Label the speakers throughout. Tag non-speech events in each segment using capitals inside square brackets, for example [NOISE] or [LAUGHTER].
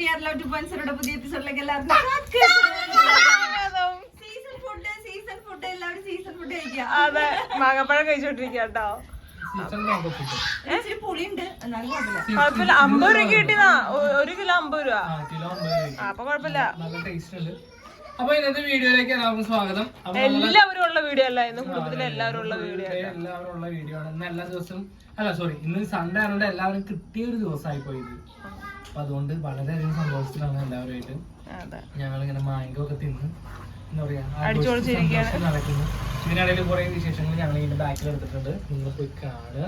Speaker 1: V R love to point പുതിയ എപ്പിസോഡിലേക്ക് എല്ലാവർക്കും സീസൺ ഫുഡ് സീസൺ ഫുഡ് എല്ലാവരും സീസൺ ഫുഡ് കഴിക്കുക.
Speaker 2: അതെ മാങ്ങപ്പഴം കഴിച്ചോണ്ടിരിക്കുക കേട്ടോ
Speaker 1: കുഴപ്പമില്ല.
Speaker 2: കുഴപ്പമില്ല. അമ്പത് രൂപ കിട്ടിയതാ. ഒരു കിലോ അമ്പത് രൂപ.
Speaker 3: ആ കിലോ അമ്പത് രൂപ.
Speaker 2: ആ, അപ്പൊ കുഴപ്പമില്ല.
Speaker 3: അപ്പൊ ഇന്നത്തെ വീഡിയോയിലേക്ക് എല്ലാവർക്കും സ്വാഗതം.
Speaker 2: എല്ലാവരും ഉള്ള വീഡിയോ അല്ല ഇന്ന് കുടുംബത്തിലെ എല്ലാവരും ഉള്ള വീഡിയോ
Speaker 3: എല്ലാവരും ഉള്ള വീഡിയോ ആണ്. ഇന്ന് എല്ലാ ദിവസവും അല്ല സോറി ഇന്ന് സൺഡേ ആയതുകൊണ്ട് എല്ലാവരും കിട്ടിയ ഒരു ദിവസമായി പോയത്. അപ്പൊ അതുകൊണ്ട് വളരെയധികം സന്തോഷത്തിലാണ് എല്ലാവരുമായിട്ട് ഞങ്ങൾ ഇങ്ങനെ മാങ്കോ ഒക്കെ തിന്ന് എന്താ പറയാ. നടക്കുന്നു. ഇതിനിടയിൽ കുറെ വിശേഷങ്ങൾ ഞങ്ങൾ ഇതിന്റെ ബാക്കിൽ എടുത്തിട്ടുണ്ട്. നിങ്ങൾ പോയി കാണുക.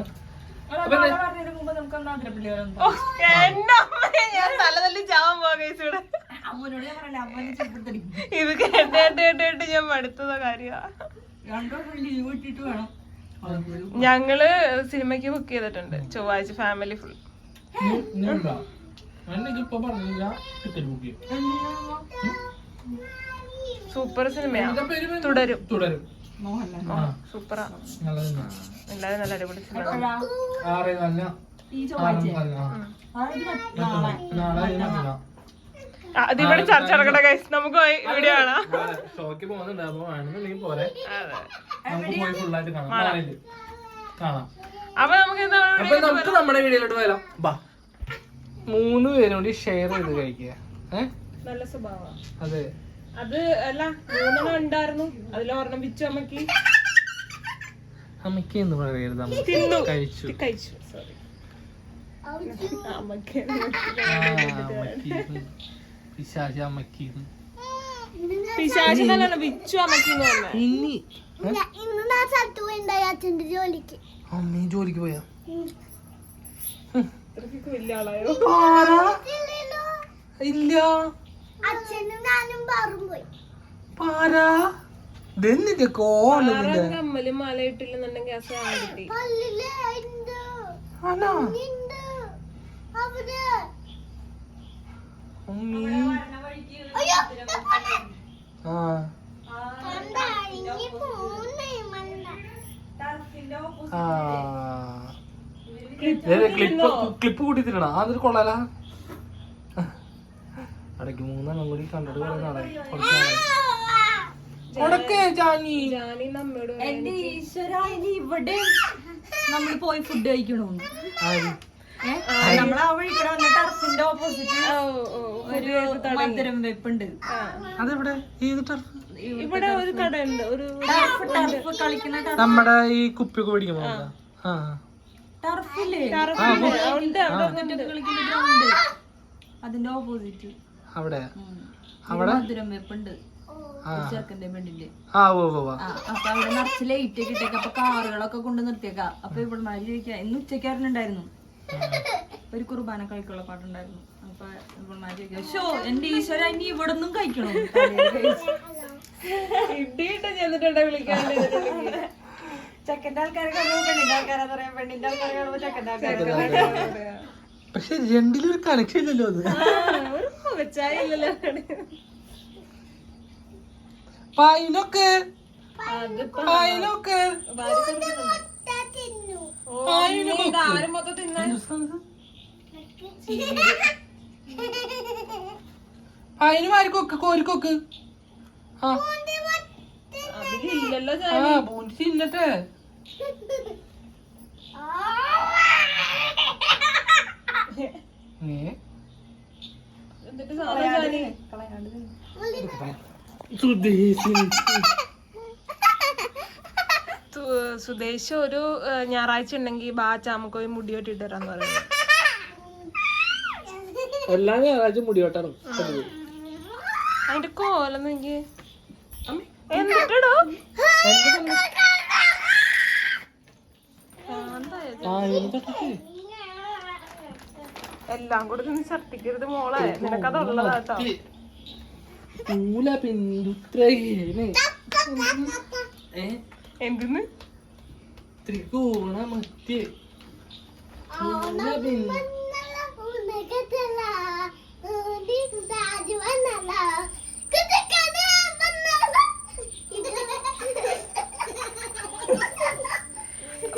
Speaker 2: ഞാൻ തലതല്ലി ചാവാൻ പോകാം ഇവിടെ.
Speaker 1: ഞാൻ
Speaker 2: ഇത് കേട്ട് കേട്ട് കേട്ട് മടുത്തത ഞങ്ങൾ സിനിമയ്ക്ക് ബുക്ക് ചെയ്തിട്ടുണ്ട് ചൊവ്വാഴ്ച ഫാമിലി ഫുൾ സൂപ്പർ
Speaker 3: സിനിമയാണ്?
Speaker 2: തുടരും.
Speaker 3: തുടരും. സൂപ്പറാണ്
Speaker 2: എല്ലാവരും നല്ല അടിപൊളി സിനിമ
Speaker 3: ആറ് നല്ല
Speaker 1: ഈ
Speaker 3: ആറ്
Speaker 1: ചൊവ്വാഴ്ച
Speaker 3: നല്ല ആ.
Speaker 1: ആ, ഇത് മറ്റ- നാളെ
Speaker 3: നാളെ ഇത് മറ്റന്നാ.
Speaker 2: അത് ഇവിടെ ചർച്ച നടക്കട്ടെ ഗൈസ് നമുക്ക് പോയി വീഡിയോ കാണാം.
Speaker 3: ഷോക്ക് നമുക്ക് പോയി ഫുള്ളായിട്ട് കാണാം. കാണാം
Speaker 2: അപ്പൊ നമുക്ക്
Speaker 3: അപ്പൊ നമുക്ക് നമ്മുടെ വീഡിയോയിലോട്ട് ബാ. മൂന്ന് പേരും കൂടി ഷെയർ ചെയ്ത് കഴിക്കുക
Speaker 2: നല്ല സ്വഭാവം.
Speaker 3: അതെ.
Speaker 2: അത് അല്ല മൂന്നെണ്ണം ഉണ്ടായിരുന്നു. അതിലൊരെണ്ണം വിച്ചു അമ്മയ്ക്ക്
Speaker 3: അമ്മയ്ക്ക് എന്ന് പറയരുത് അമ്മ.
Speaker 2: തിന്നു.
Speaker 3: കഴിച്ചു.
Speaker 2: കഴിച്ചു. സോറി അമ്മയ്ക്ക്
Speaker 3: ആ, അമ്മക്കിന്ന് പിശാചി
Speaker 2: നല്ലോണം വിച്ചു അമ്മക്കിന്ന് പറഞ്ഞ
Speaker 3: ഇനി
Speaker 4: ഇന്ന് ഞാൻ സ്ഥലത്ത് പോയിണ്ടായി അച്ഛന്റെ ജോലിക്ക്.
Speaker 3: അമ്മയും ജോലിക്ക് പോയാ. ഇല്ല.
Speaker 4: അച്ഛനും ഞാനും പാറും പോയി.
Speaker 3: പാരാ? ഇതെന്നിന്റെ കോലതിന്റെ
Speaker 2: ആറാം കമ്മൽ മാല ഇട്ടില്ലെന്നുണ്ടെങ്കിൽ അസ ആടിട്ടി
Speaker 3: ആണോ?
Speaker 4: അവിടെ.
Speaker 3: അമ്മീ
Speaker 4: അയ്യോ
Speaker 3: ആ. ക്ലിപ്പ് ക്ലിപ്പ് കൂട്ടി തരണ അതൊരു കൊള്ളാലാ. അടയ്ക്ക് മൂന്നെണ്ണം കൂടി കണ്ടിട്ട് നാളായി. കൊടക്കേ ജാനി.
Speaker 1: എന്റെ ഈശ്വര ഇനി ഇവിടെ നമ്മൾ പോയി ഫുഡ് കഴിക്കണോന്ന് വഴിക്കടെ വന്ന ടർഫിന്റെ ഓപ്പോസിറ്റ് മധുരം വെപ്പുണ്ട്.
Speaker 3: അതെവിടെ? ഏത് ടർഫ്
Speaker 2: ഇവിടെ ഒരു കടയുണ്ട്. ഒരു
Speaker 1: ടർഫ് ടർഫ് കളിക്കുന്ന
Speaker 3: നമ്മുടെ ഈ കുപ്പിയൊക്കെ പിടിക്കുമ്പോ ആ.
Speaker 1: ടർഫില്ലേ അതിന്റെ ഓപ്പോസിറ്റ്
Speaker 3: അവിടെ? അവിടെ?
Speaker 1: മധുരം വെപ്പുണ്ട്.
Speaker 3: ആ.
Speaker 1: ചെറുക്കന്റെ പെണ്ണിന്റെ
Speaker 3: ആ ഓ ഓ ഓ.
Speaker 1: ആ അപ്പൊ അവിടെ നിറച്ച് ലൈറ്റ് ഒക്കെ ഇട്ടേക്ക. അപ്പൊ കാറുകളൊക്കെ കൊണ്ട് നിർത്തിയേക്കാം. അപ്പൊ ഇവിടെ ചോദിക്കാം? ഇന്ന് ഉച്ചയ്ക്ക് അറിഞ്ഞിട്ടുണ്ടായിരുന്നു [LAUGHS] ഒരു കുർബാന കഴിക്കുള്ള പാട്ടുണ്ടായിരുന്നു. അപ്പൊ ഷോ എന്റെ ഈശ്വര ഇനി ഇവിടെ ഒന്നും കഴിക്കണോ
Speaker 2: ഇടിയിട്ട് ചെന്നിട്ടുണ്ടെ വിളിക്കാൻ?
Speaker 1: ചെക്കന്റെ ആൾക്കാരെ കാണുമ്പോ പെണ്ണിന്റെ ആൾക്കാരാന്ന് പറയാം. പെണ്ണിന്റെ ആൾക്കാരെ കാണുമ്പോ ചെക്കന്റെ ആൾക്കാരെ
Speaker 3: പക്ഷെ രണ്ടിലൊരു കണക്ഷൻ ഇല്ലല്ലോ അത്.
Speaker 2: ഒരു മുഖച്ചായ തിന്നാൻ
Speaker 3: പായിന് വാരിക്കൊക്കെ കോരിക്കൊക്കെ ആ തിന്നട്ടെ ഏ?
Speaker 2: എന്നിട്ട് സാധനം
Speaker 3: സുദേശി
Speaker 2: ഒരു ഞായറാഴ്ച ഉണ്ടെങ്കിൽ ബാ ചാമക്കോയി മുടി വെട്ടിട്ട് വരാന്ന് പറയുന്നത്
Speaker 3: എല്ലാ ഞായറാഴ്ച മുടിയോട്ടാണ്
Speaker 2: അതിന്റെ കോലം എനിക്ക് എല്ലാം കൂടെ നിന്ന് ഛർട്ടിക്കരുത് മോളെ. നിനക്കതുള്ളതാട്ടോ
Speaker 3: പൂല പിന്തുത്രയേനെ. ഏ?
Speaker 2: എന്തിന്ന്?
Speaker 3: ത്രികോണ മധ്യേ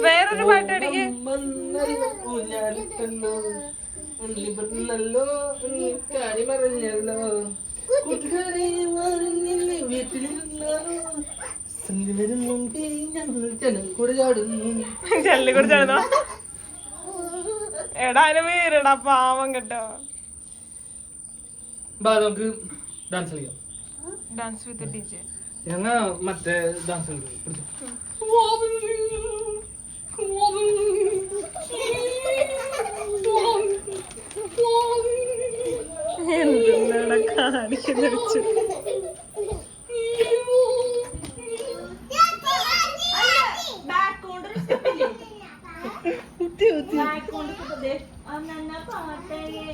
Speaker 2: വേറൊരു പാട്ട് അടിക്ക്
Speaker 3: കാര്യം പറഞ്ഞില്ലേ വീട്ടിലിരുന്നാലോ സന്ധ്യ വരും മുമ്പേ ഞങ്ങൾ ജനം കൂടെ ചാടുന്നു
Speaker 2: എടാ അതിന് പേരിടാ പാവം കേട്ടോ.
Speaker 3: നമുക്ക് ഡാൻസ് കളിക്കാം.
Speaker 2: ഡാൻസ് വിത്ത് ടീച്ചർ
Speaker 3: ഞങ്ങ മറ്റേ ഡാൻസ്
Speaker 2: എന്തിനാടാ കാണിക്കുന്ന വെച്ച്
Speaker 1: കൊണ്ട് അന്ന പാട്ടയെ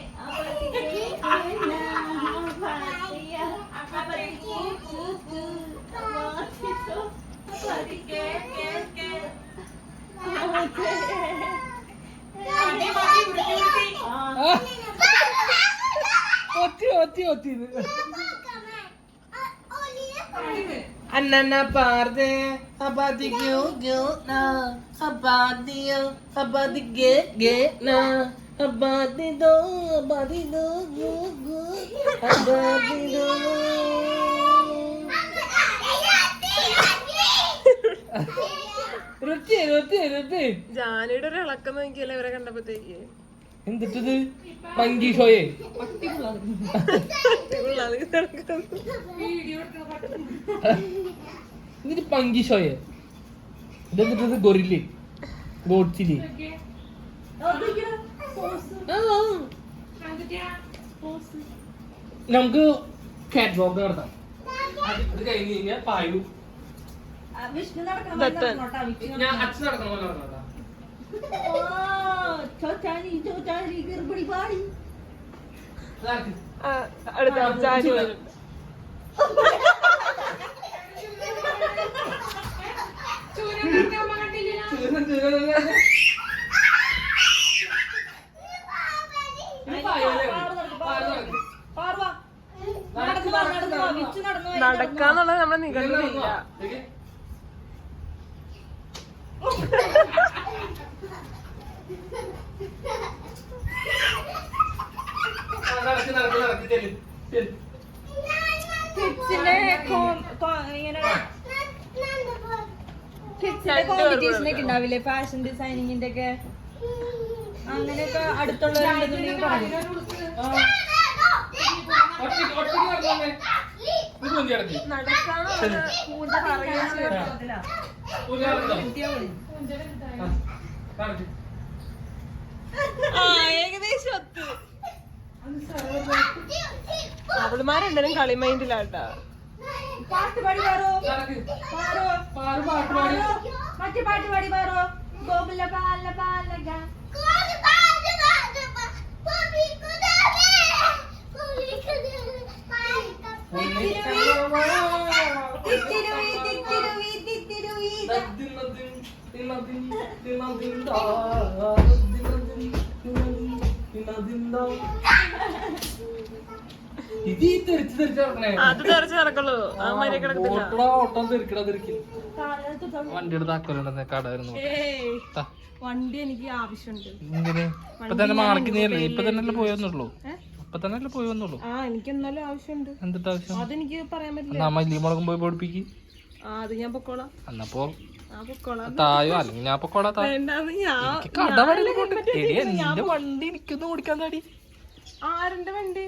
Speaker 3: ഒത്തി ഒത്തി ഒത്തി അന്നന്ന പാർദേ അബാദി ഗ്യോ ഗ്യോ നാ അബാദിയോ അബാദി ഗേ ഗേ നാ അബാദി ദോ അബാദി ദോ ഗോ ഗോ അബാദി ദോ രുത്തി രുത്തി രുത്തി
Speaker 2: ജാനിയുടെ ഒരു ഇളക്കം നോക്കിയല്ലേ ഇവരെ കണ്ടപ്പോഴത്തേക്ക്?
Speaker 3: എന്തിട്ടത്? മങ്കി ഷോയെ. എന്നിട്ട് പങ്കി ഷോയെ. ഇതെന്നിട്ടത് ഗൊറില്ലേ. ഗോഡ്സില്ലേ. നമുക്ക് കാറ്റ് വോക്ക് നടത്താം. അത് കഴിഞ്ഞ് കഴിഞ്ഞാൽ പായു. ഞാൻ അച്ഛൻ നടക്കണം പോലെ
Speaker 2: അടുത്ത നമ്മളെ
Speaker 3: ചൂരൻ. ഇത് പായുവല്ലേ? പായു നടക്ക്.
Speaker 1: പാർവ നടന്നു വാ നടന്നു വാ വിച്ചു നടന്നു വാ,
Speaker 2: നടക്കാന്നുള്ളത് നമ്മളെ നികണ്ടില്ല
Speaker 3: ഓക്കേ? ആ, നടക്ക്, നടക്ക്, നടക്ക്, ചെല്ല്, ചെല്ല്.
Speaker 1: കിഡ്സിന്റെ കോ- കോ- ഇങ്ങനെ കിഡ്സിന്റെ
Speaker 2: രണ്ട്
Speaker 1: കോമ്പറ്റീഷൻ ഒക്കെ ഉണ്ടാവില്ലേ? ഫാഷൻ ഡിസൈനിങ്ങിന്റെ ഒക്കെ. അങ്ങനെയൊക്കെ അടുത്തുള്ളവരുണ്ടെന്നുണ്ടെങ്കിൽ
Speaker 2: ഏകദേശം ഒത്ത്. അവളുമാരുണ്ടനും കളി മൈൻഡിലാട്ടാ.
Speaker 1: പാട്ട് പാടി. പാറോ പാറ്.
Speaker 3: പാട്ട് പാടി.
Speaker 1: മറ്റേ പാട്ട് പാടി പാറോ ഗോകുല പാല പാലക
Speaker 3: ഇത് ഈ തെറിച്ച് തെറിച്ച് നടക്കണേ.
Speaker 2: അത് തെറിച്ച് നടക്കുള്ളൂ. ആ മര്യ കിടക്കത്തില്ല
Speaker 3: ഓട്ടടാ ഓട്ടം തെറിക്കടാ തെറിക്കും വണ്ടിയുടെ താക്കോലുണ്ടെന്ന് കട വരുന്നു
Speaker 2: ഏയ് വണ്ടി എനിക്ക് ആവശ്യമുണ്ട്.
Speaker 3: ഇങ്ങനെ ഇപ്പൊ തന്നെ മാണിക്കുന്നല്ലേ ഇപ്പൊ തന്നെ പോയി വന്നുള്ളൂ?
Speaker 2: ഏ?
Speaker 3: ഇപ്പൊ തന്നെ പോയി വന്നുള്ളൂ?
Speaker 2: ആ എനിക്ക് എന്നാലും ആവശ്യമുണ്ട്.
Speaker 3: എന്തിട്ട് ആവശ്യം?
Speaker 2: അതെനിക്ക് പറയാൻ പറ്റില്ല.
Speaker 3: എന്നാ മല്ലി മുളകും പോയി പഠിപ്പിക്ക്
Speaker 2: ആ അത് ഞാൻ പൊക്കോളാം.
Speaker 3: എന്നപ്പോ തായോ? അല്ലെങ്കിൽ പൊക്കോളാ കട വണ്ടി എനിക്കൊന്നും ഓടിക്കാൻ താടി
Speaker 2: ആരുടെ വണ്ടി?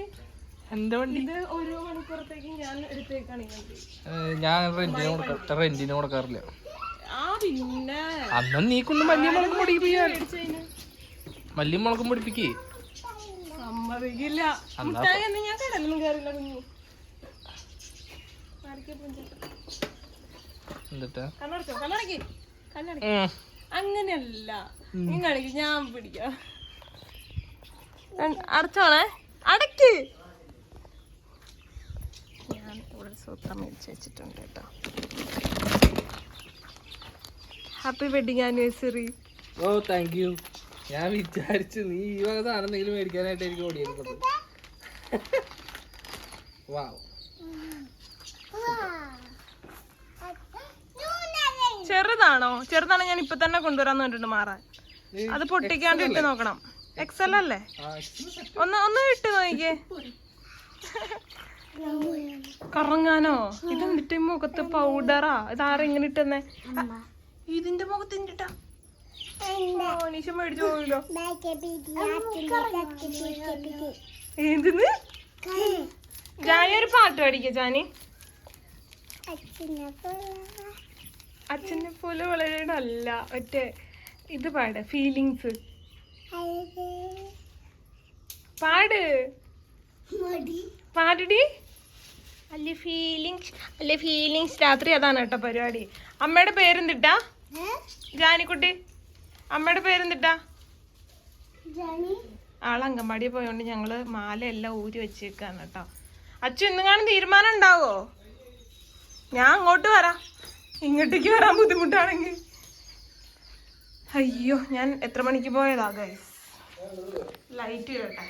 Speaker 3: എന്റെ വണ്ടി
Speaker 2: ഇത് ഒരു മണിക്കൂറത്തേക്ക് ഞാൻ എടുത്തേക്കാണ്
Speaker 3: ഞാൻ റെന്റിന് കൊടുക്ക റെന്റിന് കൊടുക്കാറില്ല.
Speaker 2: ആ പിന്നെ.
Speaker 3: അന്ന് നീ കൊണ്ട് മല്ലിയ മുളകും
Speaker 2: പൊടിപ്പിക്കാൻ
Speaker 3: മല്ലിയ മുളകും പഠിപ്പിക്കേ
Speaker 2: സമ്മതിക്കില്ല. ഞാൻ കടലൊന്നും കയറില്ല കുഞ്ഞു. അങ്ങനെയല്ല. നീ കളിക്ക് ഞാൻ പിടിക്കാം. അടച്ചോണേ അടക്ക്. ഇവിടെ സൂത്രം മേടിച്ച് വെച്ചിട്ടുണ്ട് കേട്ടോ. Happy wedding anniversary
Speaker 3: oh thank you ഞാൻ വിചാരിച്ചു നീ ഈ വക സാധനം എന്തെങ്കിലും മേടിക്കാനായിട്ട് എനിക്ക് ഓടിയിരുന്നത് വാവ് [LAUGHS]
Speaker 2: ചെറുതാണോ? ചെറുതാണോ ഞാൻ ഇപ്പൊ തന്നെ കൊണ്ടുവരാന്ന് പറഞ്ഞിട്ട് മാറാൻ. അത് പൊട്ടിക്കാണ്ട് ഇട്ട് നോക്കണം. എക്സൽ അല്ലേ? ഒന്ന് ഒന്ന് ഇട്ട് നോക്കിക്കേ. [LAUGHS] കറങ്ങാനോ? ഇതെന്നിട്ട് മുഖത്ത് പൗഡറാ ഇതാരാ ഇങ്ങനെ ഇട്ടെന്നേ? ഇതിന്റെ മുഖത്ത് ഇട്ടിട്ടാ നീശ മേടിച്ചു പോയല്ലോ ഏതിന്ന്? ജാനി ഒരു പാട്ട് പാടിക്ക ജാനി? അച്ഛനെ പോലെ. വളരെ നല്ല മറ്റേ ഇത് പാട് ഫീലിങ്സ് പാട്. പാടടി. അല്ലെ ഫീലിങ്സ് അല്ലെ ഫീലിങ്സ് രാത്രി അതാണ് കേട്ടോ പരിപാടി. അമ്മയുടെ പേരെന്തിട്ടാ? ജാനിക്കുട്ടി. അമ്മയുടെ പേരെന്തിട്ടാ? ആൾ അങ്കൻവാടി പോയോണ്ട് ഞങ്ങൾ മാലയെല്ലാം ഊരി വെച്ചേക്കാണ് കേട്ടോ. അച്ഛൻ ഇന്നുകാണും തീരുമാനം ഉണ്ടാവോ? ഞാൻ അങ്ങോട്ട് വരാം. ഇങ്ങോട്ടേക്ക് വരാൻ ബുദ്ധിമുട്ടാണെങ്കിൽ. അയ്യോ ഞാൻ എത്ര മണിക്ക് പോയതാ ഗൈസ് ലൈറ്റ് കേട്ടെ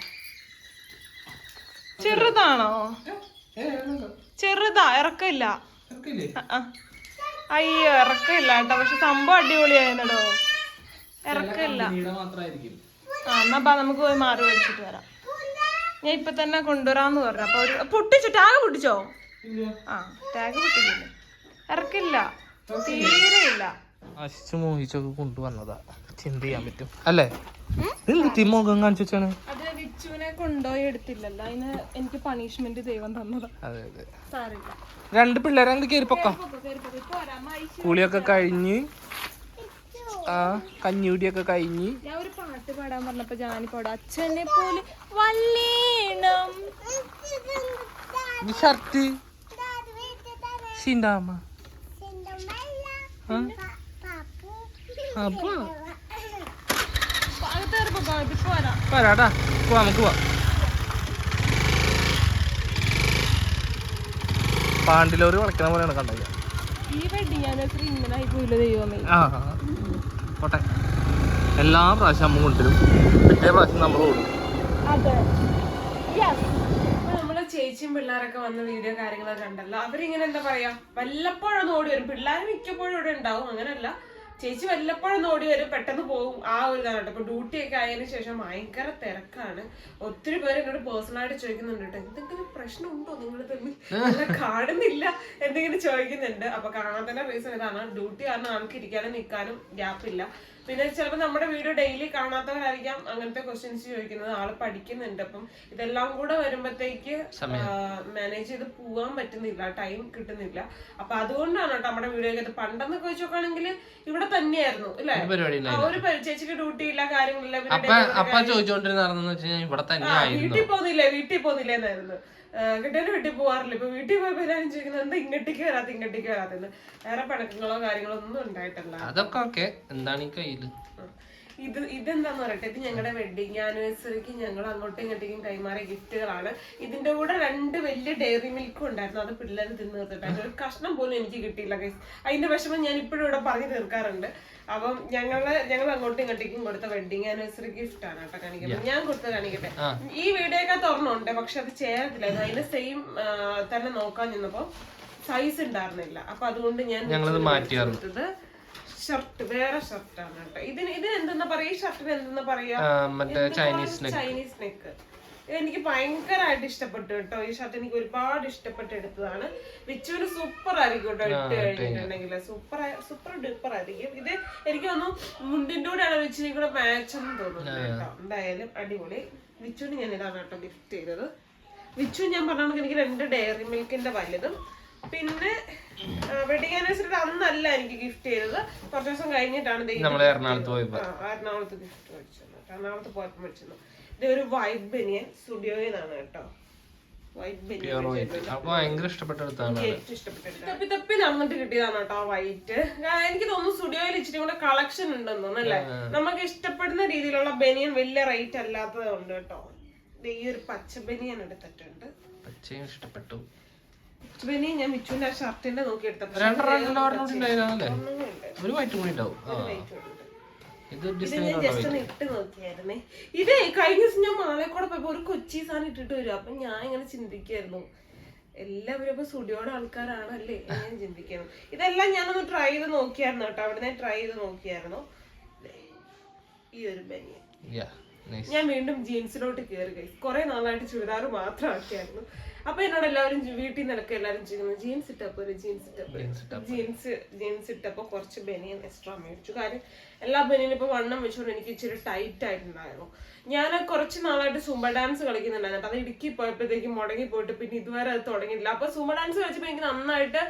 Speaker 2: ചെറുതാണോ? ചെറുതാ
Speaker 3: ഇറക്കില്ല.
Speaker 2: അയ്യോ ഇറക്കില്ല കേട്ടോ. പക്ഷെ സംഭവം അടിപൊളിയായിരുന്നടോ.
Speaker 3: ഇറക്കില്ല
Speaker 2: ആ എന്നാ ബാ നമുക്ക് പോയി മാറി മേടിച്ചിട്ട് വരാം. ഞാൻ ഇപ്പൊ തന്നെ കൊണ്ടുവരാന്ന് പറഞ്ഞു. അപ്പൊ ഒരു പൊട്ടിച്ചോ? ടാഗ് പൊട്ടിച്ചോ? ആ ടാഗ് പൊട്ടിക്കില്ല ഇറക്കില്ല. തീരെ ഇല്ല.
Speaker 3: അശിച്ച് മോഹിച്ചൊക്കെ കൊണ്ടുവന്നതാ. ചിന്ത ചെയ്യാൻ പറ്റും. അല്ലേ? മുഖം കാണിച്ചു വെച്ചാണ്?
Speaker 2: അത് വിച്ചുവിനെ കൊണ്ടുപോയി എടുത്തില്ലല്ലോ. അതിന് എനിക്ക് പണിഷ്മെന്റ് ദൈവം തന്നതാ.
Speaker 3: അതെ അതെ.
Speaker 2: സാറില്ല
Speaker 3: രണ്ട് പിള്ളേരെ അങ്ങ് കയറി പൊക്കാം. കുളിയൊക്കെ കഴിഞ്ഞ് ആ കഞ്ഞിയൂടിയൊക്കെ കഴിഞ്ഞ്.
Speaker 2: ഞാൻ ഒരു പാട്ട് പാടാൻ പറഞ്ഞപ്പോ ജാനി പാടാ അച്ഛനെ പോലെ വല്ലീണം.
Speaker 3: ഷർട്ട്. ശീണ്ടാമ അപ്പൊ
Speaker 2: വരാം
Speaker 3: പോവാ നമുക്ക് പോവാം. പാണ്ടിലോറി കളിക്കണ പോലെയാണ് കണ്ടത്.
Speaker 2: ഈ വെഡിങ് ആനിവേഴ്സറി ഇങ്ങനെ ആയി പോയില്ല ദൈവമേ.
Speaker 3: ആ പോട്ടെ. എല്ലാ പ്രാവശ്യം അമ്മ കൊണ്ടുവരും. പിറ്റേ പ്രാവശ്യം നമ്മൾ ഓടും
Speaker 2: നമ്മളെ ചേച്ചിയും പിള്ളേരൊക്കെ വന്ന വീഡിയോ കാര്യങ്ങളൊക്കെ കണ്ടല്ലോ. അവരിങ്ങനെ എന്താ പറയാ? വല്ലപ്പോഴൊന്നും ഓടി വരും. പിള്ളേർ മിക്കപ്പോഴും ഇവിടെ ഉണ്ടാവും. അങ്ങനല്ല ചേച്ചി വല്ലപ്പോഴും ഓടി വരും പെട്ടെന്ന് പോകും. ആ ഒരു ഇതാണ് ഇപ്പൊ ഡ്യൂട്ടി ഒക്കെ ആയതിനു ശേഷം ഭയങ്കര തിരക്കാണ്. ഒത്തിരി പേര് എന്നോട് പേഴ്സണലായിട്ട് ചോദിക്കുന്നുണ്ട് കേട്ടോ. എന്തെങ്കിലും പ്രശ്നമുണ്ടോ നിങ്ങൾ തമ്മിൽ? [LAUGHS] കാണുന്നില്ല? എന്തെങ്കിലും ചോദിക്കുന്നുണ്ട്. അപ്പൊ കാണാത്തതിന്റെ റീസൺ ഇതാണ്. ഡ്യൂട്ടി കാരണം ആൾക്ക് ഇരിക്കാനും നിൽക്കാനും ഗ്യാപ്പില്ല പിന്നെ ചിലപ്പോൾ നമ്മുടെ വീഡിയോ ഡെയിലി കാണാത്തവരായിരിക്കാം അങ്ങനത്തെ ക്വസ്റ്റ്യൻസ് ചോദിക്കുന്നത്. ആൾ പഠിക്കുന്നുണ്ട്. അപ്പം ഇതെല്ലാം കൂടെ വരുമ്പോഴത്തേക്ക് മാനേജ് ചെയ്ത് പോകാൻ പറ്റുന്നില്ല. ടൈം കിട്ടുന്നില്ല. അപ്പൊ അതുകൊണ്ടാണ് കേട്ടോ നമ്മുടെ വീഡിയോ ഒക്കെ പണ്ടെന്നൊക്കെ വെച്ച് നോക്കുകയാണെങ്കിൽ ഇവിടെ തന്നെയായിരുന്നു അല്ലേ? ഒരു ചേച്ചിക്ക് ഡ്യൂട്ടി ഇല്ല കാര്യങ്ങളില്ല വീട്ടിൽ പോകുന്നില്ലേ? വീട്ടിൽ പോകുന്നില്ലേ എന്നായിരുന്നു കിട്ടേന്റെ വീട്ടിൽ പോവാറില്ല. ഇപ്പൊ വീട്ടിൽ പോയപ്പോ എല്ലാവരും ചോദിക്കുന്നത് എന്താ ഇങ്ങോട്ടേക്ക് വരാത്ത ഇങ്ങോട്ടേക്ക് വരാത്തെന്ന് വേറെ പണക്കങ്ങളോ കാര്യങ്ങളോ ഒന്നും ഉണ്ടായിട്ടില്ല.
Speaker 3: അതൊക്കെ ഓക്കെ. എന്താണ് ഈ
Speaker 2: കയ്യിൽ. ഇത് ഇതെന്താന്ന് പറയട്ടെ? ഇത് ഞങ്ങളുടെ വെഡിങ് ആനിവേഴ്സറിക്ക് ഞങ്ങൾ അങ്ങോട്ടും ഇങ്ങോട്ടേക്കും കൈമാറിയ ഗിഫ്റ്റുകളാണ് ഇതിന്റെ കൂടെ രണ്ട് വലിയ ഡയറി മിൽക്കും ഉണ്ടായിരുന്നു. അത് പിള്ളേർ തിന്നു തീർത്തിട്ടായിരുന്നു ഒരു കഷ്ണം പോലും എനിക്ക് കിട്ടിയില്ല ഗൈസ് അതിന്റെ വിഷമം ഞാൻ ഇപ്പോഴും ഇവിടെ പറഞ്ഞു തീർക്കാറുണ്ട്. അപ്പം ഞങ്ങൾ ഞങ്ങൾ അങ്ങോട്ടും ഇങ്ങോട്ടേക്കും കൊടുത്ത വെഡിങ് ആനിവേഴ്സറി ഗിഫ്റ്റ് ആണ് കേട്ടോ കാണിക്കുന്നത്. ഞാൻ കൊടുത്ത് കാണിക്കട്ടെ? ഈ വീഡിയോ ഒക്കെ തുറന്നുണ്ട് പക്ഷെ അത് ചേരത്തില്ല. അതിന്റെ സെയിം തന്നെ നോക്കാൻ നിന്നപ്പോ സൈസ് ഉണ്ടായിരുന്നില്ല. അപ്പൊ അതുകൊണ്ട് ഞാൻ
Speaker 3: ഞങ്ങളത് മാറ്റി
Speaker 2: കൊടുത്തത് ഷർട്ട് വേറെ ഷർട്ടാണ് കേട്ടോ. ഇതിന് ഇതിന് എന്തെന്നാ പറയാ? ഈ ഷർട്ടിന് എന്തെന്നാ പറയാ?
Speaker 3: മറ്റേ ചൈനീസ് നെക്ക്
Speaker 2: ചൈനീസ് നെക്ക് എനിക്ക് ഭയങ്കരമായിട്ട് ഇഷ്ടപ്പെട്ടു കേട്ടോ. ഈ ഷർട്ട് എനിക്ക് ഒരുപാട് ഇഷ്ടപ്പെട്ട് എടുത്തതാണ്. വിച്ചുവിന് സൂപ്പർ ആയിരിക്കും കേട്ടോ ഇട്ട് കഴിഞ്ഞിട്ടുണ്ടെങ്കിൽ സൂപ്പർ സൂപ്പർ ഡൂപ്പർ ആയിരിക്കും. ഇത് എനിക്ക് തോന്നുന്നു മുണ്ടിന്റെ കൂടെയാണ് വിച്ചിനെ കൂടെ മാച്ച് എന്ന് തോന്നുന്നു കേട്ടോ. എന്തായാലും അടിപൊളി. വിച്ചുവിന് ഞാൻ ഇതാണ് കേട്ടോ ഗിഫ്റ്റ് ചെയ്തത്. വിച്ചു ഞാൻ പറഞ്ഞ എനിക്ക് രണ്ട് ഡയറി മിൽക്കിന്റെ വലുതും പിന്നെ വെഡിങ് ആനിവേഴ്സറി അന്നല്ല എനിക്ക് ഗിഫ്റ്റ് ചെയ്തത്. കുറച്ച് ദിവസം കഴിഞ്ഞിട്ടാണ്
Speaker 3: എറണാകുളത്ത്
Speaker 2: എറണാകുളത്ത് ഗിഫ്റ്റ് മേടിച്ചു എറണാകുളത്ത് പോയപ്പോ മേടിച്ചു ഇത് ഒരു വൈറ്റ് ബനിയൻ സ്റ്റുഡിയോയിൽ നിന്നാണ് കേട്ടോ. തപ്പി തപ്പി നടന്നിട്ട് കിട്ടിയതാണ് കേട്ടോ വൈറ്റ് എനിക്ക് തോന്നുന്നു സ്റ്റുഡിയോയിൽ ഇച്ചിരി കൂടെ കളക്ഷൻ ഉണ്ടെന്ന് തോന്നുന്നു അല്ലേ? നമുക്ക് ഇഷ്ടപ്പെടുന്ന രീതിയിലുള്ള ബനിയൻ വലിയ റേറ്റ് അല്ലാത്തത് ഉണ്ട് കേട്ടോ ഈ ഒരു പച്ച ബനിയൻ എടുത്തിട്ടുണ്ട്.
Speaker 3: പച്ചയും ഇഷ്ടപ്പെട്ടു.
Speaker 2: ഞാൻ വിച്ചുവിന്റെ ആ ഷർട്ടിന്റെ നോക്കി എടുത്തപ്പോ
Speaker 3: രണ്ടെണ്ണം അല്ലേ ഒരു വൈറ്റ് കൂടി ഉണ്ടാവും. ഇത്
Speaker 2: കഴിഞ്ഞ ദിവസം ഞാൻ മാളെക്കൂടെ പോയപ്പോ ഒരു കൊച്ചി സാധനം ഇട്ടിട്ട് വരും. അപ്പൊ ഞാൻ ഇങ്ങനെ ചിന്തിക്കായിരുന്നു എല്ലാവരും ഇപ്പൊ സ്റ്റുഡിയോയുടെ ആൾക്കാരാണല്ലേ ഞാൻ ചിന്തിക്കുന്നു. ഇതെല്ലാം ഞാനൊന്ന് ട്രൈ ചെയ്ത് നോക്കിയായിരുന്നു കേട്ടോ. അവിടെ ഞാൻ ട്രൈ ചെയ്ത് നോക്കിയായിരുന്നു. ഈ ഒരു ബനിയൻ. ഞാൻ വീണ്ടും ജീൻസിലോട്ട് കയറി കൊറേ. കുറെ നാളായിട്ട് ചുരിദാർ മാത്രം ആക്കിയായിരുന്നു. അപ്പൊ എന്നോട് എല്ലാവരും വീട്ടിൽ നിന്നൊക്കെ എല്ലാവരും ചെയ്യുന്നത് ജീൻസ് ഇട്ടപ്പോ ഒരു ജീൻസ് ഇട്ടപ്പോ ജീൻസ് ജീൻസ് ഇട്ടപ്പോ കുറച്ച് ബനിയൻ എക്സ്ട്രാ മേടിച്ചു. കാര്യം എല്ലാ ബനിയനും ഇപ്പൊ വണ്ണം വെച്ചുകൊണ്ട് എനിക്ക് ഇച്ചിരി ടൈറ്റ് ആയിട്ടുണ്ടായിരുന്നു. ഞാൻ കുറച്ച് നാളായിട്ട് സുമ ഡാൻസ് കളിക്കുന്നുണ്ടായിരുന്നു. അപ്പൊ അത് ഇടുക്കി പോയപ്പോഴത്തേക്കും മുടങ്ങി പോയിട്ട് പിന്നെ ഇതുവരെ അത് തുടങ്ങിയില്ല അപ്പൊ സുമ ഡാൻസ് കളിച്ചപ്പോ എനിക്ക് നന്നായിട്ട്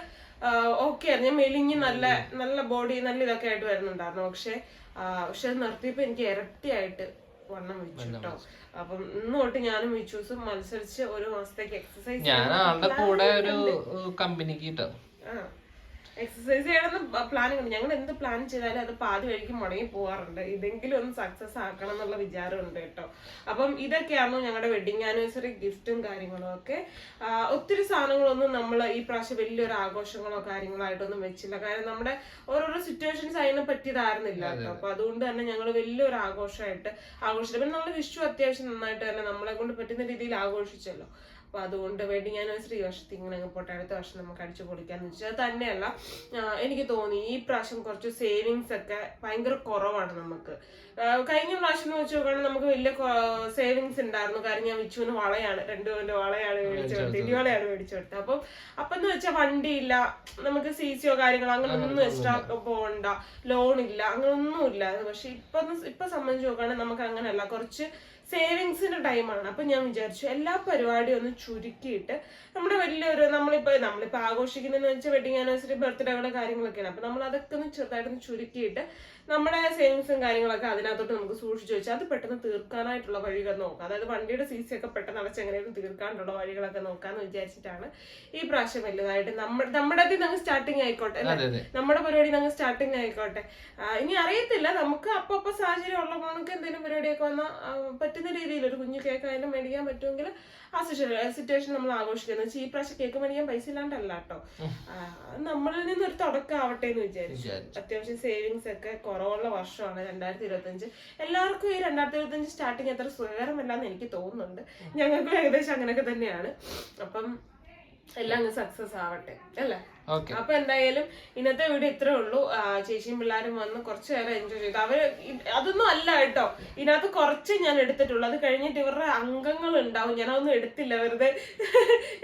Speaker 2: ഓക്കെ ആയിരുന്നു. ഞാൻ മെലിഞ്ഞ് നല്ല നല്ല ബോഡി നല്ല ഇതൊക്കെ ആയിട്ട് വരുന്നുണ്ടായിരുന്നു. പക്ഷെ പക്ഷെ അത് നിർത്തിയപ്പോ എനിക്ക് ഇരട്ടിയായിട്ട് വണ്ണം വെച്ചു കേട്ടോ അപ്പം ഇന്ന് തൊട്ട് ഞാനും വിച്ചൂസും മത്സരിച്ച് ഒരു മാസത്തേക്ക് എക്സസൈസ്
Speaker 3: ഞാൻ ആളുടെ കൂടെ ഒരു കമ്പനിക്ക് കിട്ടോ
Speaker 2: എക്സസൈസ് ചെയ്യണമെന്ന് ഉണ്ട് ഞങ്ങൾ എന്ത് പ്ലാൻ ചെയ്താലും അത് പാതി വഴിക്ക് മുടങ്ങി പോകാറുണ്ട് ഇതെങ്കിലും ഒന്ന് സക്സസ് ആക്കണം എന്നുള്ള വിചാരമുണ്ട് കേട്ടോ. അപ്പം ഇതൊക്കെയായിരുന്നു ഞങ്ങളുടെ വെഡിങ് ആനിവേഴ്സറി ഗിഫ്റ്റും കാര്യങ്ങളും ഒക്കെ. ഒത്തിരി സാധനങ്ങളൊന്നും നമ്മൾ ഈ പ്രാവശ്യം വലിയൊരു ആഘോഷങ്ങളോ കാര്യങ്ങളോ ആയിട്ടൊന്നും വെച്ചില്ല. കാരണം നമ്മുടെ ഓരോരോ സിറ്റുവേഷൻസ് അതിനെ പറ്റിയതായിരുന്നില്ല കേട്ടോ. അപ്പൊ അതുകൊണ്ട് തന്നെ ഞങ്ങൾ വലിയൊരു ആഘോഷമായിട്ട് ആഘോഷിച്ചു. പിന്നെ നമ്മൾ വിഷു അത്യാവശ്യം നന്നായിട്ട് തന്നെ നമ്മളെ കൊണ്ട് പറ്റുന്ന രീതിയിൽ ആഘോഷിച്ചല്ലോ. അപ്പൊ അതുകൊണ്ട് വേണ്ടി ഞാൻ ഒരു വർഷത്തിൽ ഇങ്ങനെ അങ്ങ് പോട്ടെ അടുത്ത വർഷം നമുക്ക് അടിച്ചു പൊളിക്കാന്ന് വെച്ചാൽ തന്നെയല്ല എനിക്ക് തോന്നി ഈ പ്രാവശ്യം കുറച്ച് സേവിങ്സ് ഒക്കെ ഭയങ്കര കുറവാണ് നമുക്ക്. കഴിഞ്ഞ പ്രാവശ്യം എന്ന് വെച്ച് നോക്കുകയാണെങ്കിൽ നമുക്ക് വലിയ സേവിങ്സ് ഉണ്ടായിരുന്നു. കാരണം ഞാൻ വിച്ചുവിന് വളയാണ് രണ്ടു പേരുടെ വളയാണ് മേടിച്ചു കൊടുത്തത് ഇടി വളയാണ് മേടിച്ചു കൊടുത്തത്. അപ്പം അപ്പം എന്ന് വെച്ചാൽ വണ്ടിയില്ല നമുക്ക് സി സിയോ കാര്യങ്ങളോ അങ്ങനെ ഒന്നും എക്സ്ട്രാ പോകണ്ട ലോൺ ഇല്ല അങ്ങനെ ഒന്നും ഇല്ല. പക്ഷെ ഇപ്പൊ ഇപ്പൊ സംബന്ധിച്ച് നോക്കുകയാണെങ്കിൽ നമുക്ക് അങ്ങനെയല്ല. കുറച്ച് സേവിങ്സിന്റെ ടൈമാണ്. അപ്പൊ ഞാൻ വിചാരിച്ചു എല്ലാ പരിപാടിയും ഒന്ന് ചുരുക്കിയിട്ട് നമ്മുടെ വലിയൊരു നമ്മളിപ്പോ നമ്മളിപ്പോ ആഘോഷിക്കുന്നതെന്ന് വെച്ചാൽ വെഡിങ് ആനിവേഴ്സറി ബർത്ത്ഡേകളുടെ കാര്യങ്ങളൊക്കെയാണ്. അപ്പൊ നമ്മൾ അതൊക്കെ ഒന്ന് ചെറുതായിട്ടൊന്ന് ചുരുക്കിയിട്ട് നമ്മുടെ സേവിങ്സും കാര്യങ്ങളൊക്കെ അതിനകത്തോട്ട് നമുക്ക് സൂക്ഷിച്ചു വെച്ചാൽ അത് പെട്ടെന്ന് തീർക്കാനായിട്ടുള്ള വഴികൾ നോക്കാം. അതായത് വണ്ടിയുടെ സി സി ഒക്കെ പെട്ടെന്ന് അടച്ച് എങ്ങനെയും തീർക്കാനുള്ള വഴികളൊക്കെ നോക്കാന്ന് വിചാരിച്ചിട്ടാണ് ഈ പ്രാവശ്യം വലുതായിട്ട് നമ്മുടെ നമ്മുടെ നമ്മൾ സ്റ്റാർട്ടിങ് ആയിക്കോട്ടെ അല്ലേ? നമ്മുടെ പരിപാടി ഞങ്ങൾ സ്റ്റാർട്ടിങ് ആയിക്കോട്ടെ. ഇനി അറിയത്തില്ല. നമുക്ക് അപ്പൊ അപ്പൊ സാഹചര്യം ഉള്ള നമുക്ക് എന്തെങ്കിലും പരിപാടിയൊക്കെ വന്നാൽ പറ്റുന്ന രീതിയിൽ ഒരു കുഞ്ഞു കേക്ക് ആയാലും മേടിക്കാൻ പറ്റുമെങ്കിൽ ആ സിറ്റുവേഷൻ നമ്മൾ ആഘോഷിക്കുന്നത് വെച്ചാൽ ഈ പ്രാവശ്യം കേക്ക് മേടിക്കാൻ പൈസ ഇല്ലാണ്ടല്ല കേട്ടോ. ആ, നമ്മളിൽ നിന്ന് ഒരു തുടക്കം ആവട്ടെ എന്ന് വിചാരിച്ചു. അത്യാവശ്യം സേവിങ്സ് ഒക്കെ കുറവുള്ള വർഷമാണ് രണ്ടായിരത്തി ഇരുപത്തഞ്ച് എല്ലാവർക്കും ഈ രണ്ടായിരത്തി ഇരുപത്തഞ്ച് സ്റ്റാർട്ടിങ് അത്ര സുഖകരമല്ല എന്ന് എനിക്ക് തോന്നുന്നുണ്ട്. ഞങ്ങൾക്കും ഏകദേശം അങ്ങനെയൊക്കെ തന്നെയാണ്. അപ്പം എല്ലാം അങ്ങ് സക്സസ് ആവട്ടെ അല്ലേ? അപ്പൊ എന്തായാലും ഇന്നത്തെ വീഡിയോ ഇത്രേ ഉള്ളൂ. ചേച്ചിയും പിള്ളേരും വന്ന് കുറച്ച് നേരം എൻജോയ് ചെയ്തു. അവർ അതൊന്നും അല്ല കേട്ടോ. ഇതിനകത്ത് കുറച്ച് ഞാൻ എടുത്തിട്ടുള്ളൂ. അത് കഴിഞ്ഞിട്ട് ഇവരുടെ അംഗങ്ങൾ ഉണ്ടാവും. ഞാൻ അതൊന്നും എടുത്തില്ല വെറുതെ.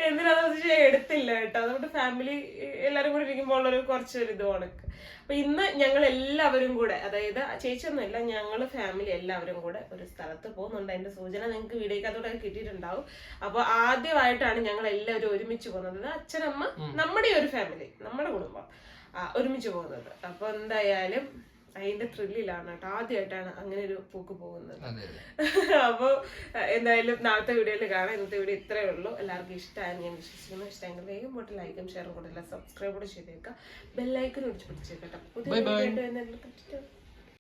Speaker 2: എന്തിനാന്ന് വെച്ചാൽ എടുത്തില്ല കേട്ടോ. അതുകൊണ്ട് ഫാമിലി എല്ലാരും കൂടി ഇരിക്കുമ്പോൾ ഉള്ളൊരു കുറച്ചൊരു ഇത് കണക്ക് അപ്പൊ ഇന്ന് ഞങ്ങൾ എല്ലാവരും കൂടെ അതായത് ചേച്ചിയൊന്നുമില്ല ഞങ്ങൾ ഫാമിലി എല്ലാവരും കൂടെ ഒരു സ്ഥലത്ത് പോകുന്നുണ്ട്. അതിന്റെ സൂചന നിങ്ങൾക്ക് വീഡിയോക്കകത്തോടെ കിട്ടിയിട്ടുണ്ടാവും. അപ്പൊ ആദ്യമായിട്ടാണ് ഞങ്ങൾ എല്ലാവരും ഒരുമിച്ച് പോകുന്നത്. അച്ഛനമ്മ നമ്മുടെ ഒരു ഫാമിലി നമ്മുടെ കുടുംബം ഒരുമിച്ച് പോകുന്നത്. അപ്പൊ എന്തായാലും അതിന്റെ ത്രില്ലിലാണ് കേട്ടോ. ആദ്യമായിട്ടാണ് അങ്ങനെ ഒരു പൂക്ക് പോകുന്നത്. [LAUGHS] അപ്പോൾ എന്തായാലും നാളത്തെ വീഡിയോയിൽ കാണാം. ഇന്നത്തെ വീഡിയോ ഇത്രയേ ഉള്ളൂ. എല്ലാവർക്കും ഇഷ്ടമായെന്ന് ഞാൻ വിശ്വസിക്കുന്നു. ഇഷ്ടമെങ്കിൽ വേഗം പോട്ട് ലൈക്കും ഷെയറും കൂടെ സബ്സ്ക്രൈബ് കൂടെ ചെയ്തേക്കാം ബെല്ലൈക്കൻ ഒടിച്ച് പിടിച്ചേക്കട്ടെ പുതിയ. വീഡിയോ